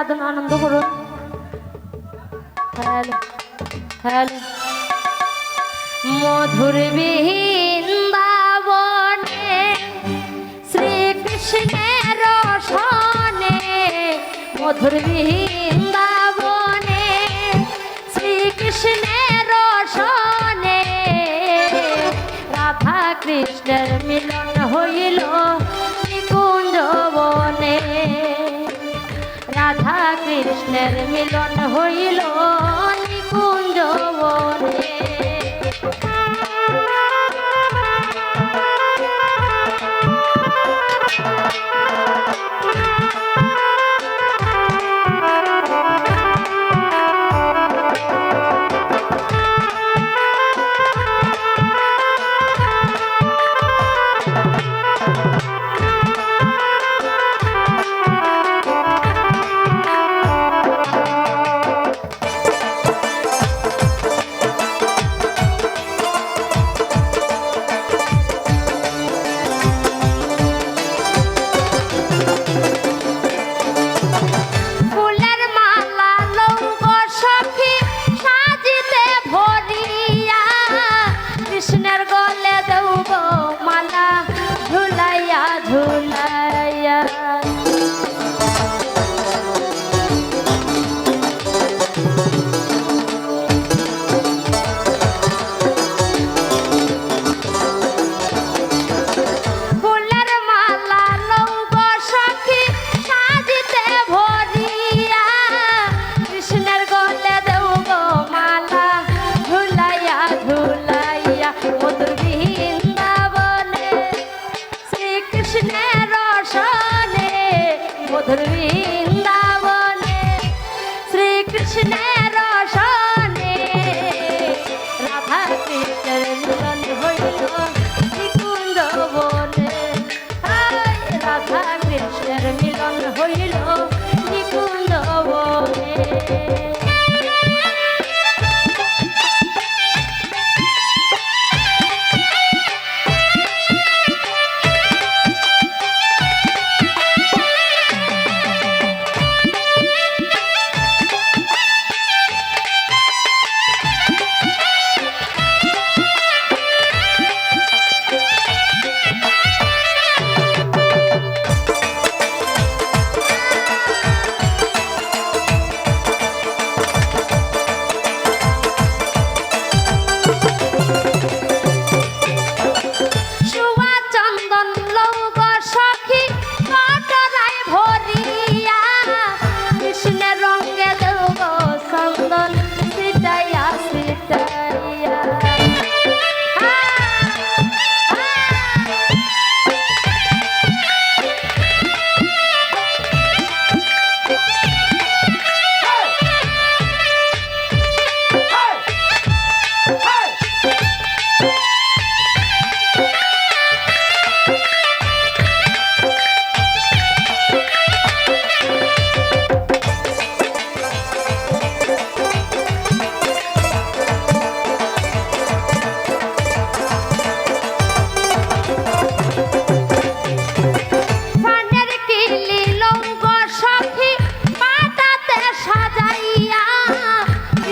আদন আনন্দ করুন hello hello. মধুর বৃন্দাবনে শ্রীকৃষ্ণের সনে মধুর বৃন্দাবনে শ্রীকৃষ্ণের সনে রাধা কৃষ্ণের মিলন হইল। কৃষ্ণের মিলন হইল। মধুর বৃন্দাবনে, শ্রীকৃষ্ণের রসনে। রাধা কৃষ্ণের মিলন হইল নিকুঞ্জ বনে রাধা কৃষ্ণের মিলন হইল নিকুঞ্জ বনে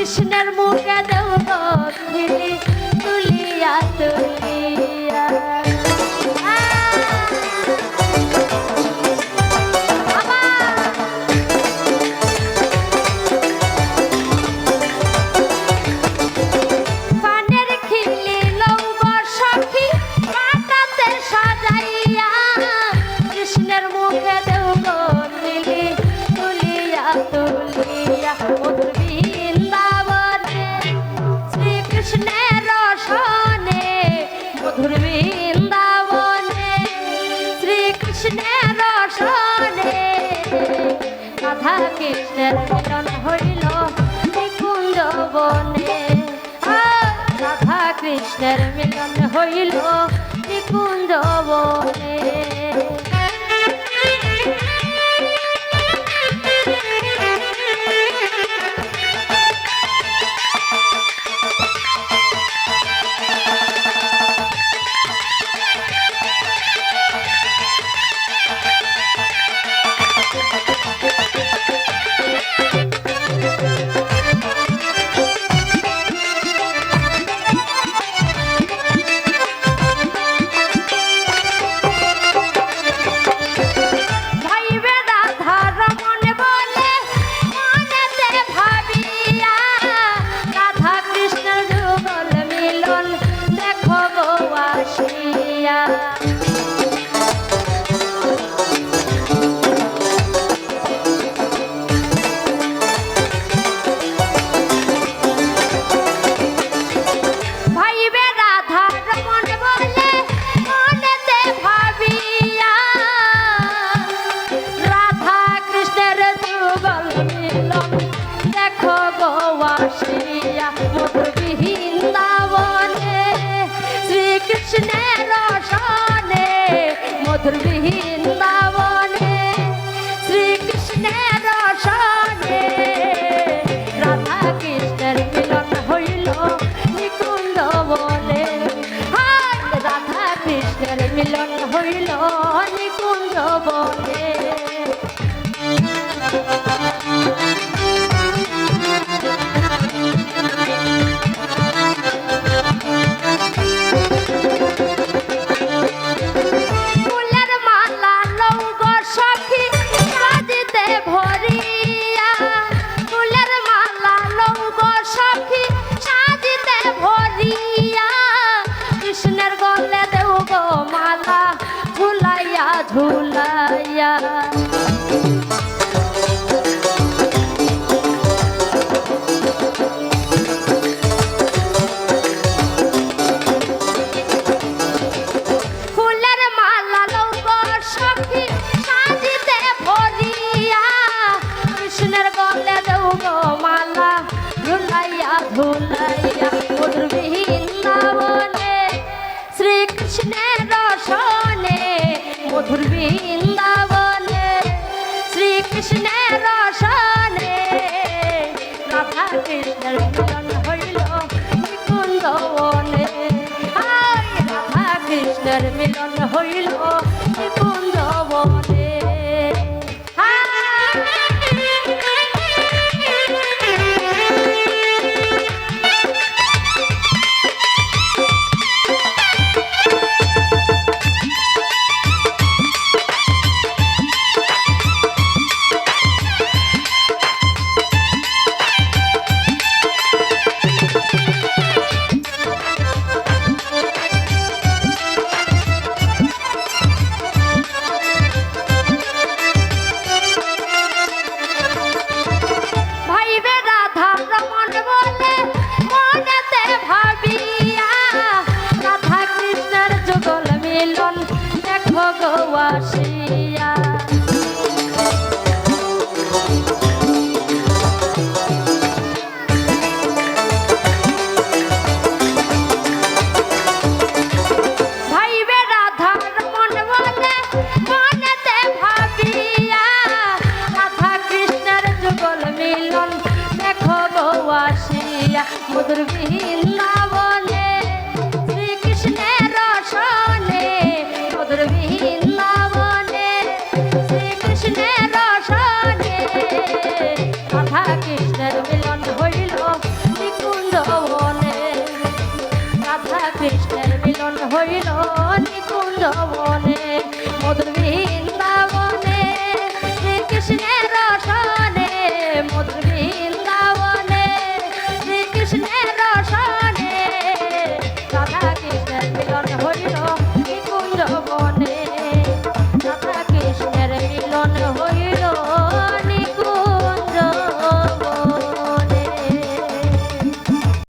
কৃষ্ণের মুখে দেব শ্রীকৃষ্ণের রসনে রাধা কৃষ্ণের মিলন হইল নিকুঞ্জ বনে। রাধা কৃষ্ণের মিলন হইল নিকুঞ্জ বনে। হইল মধুর washing. নিকুঞ্জ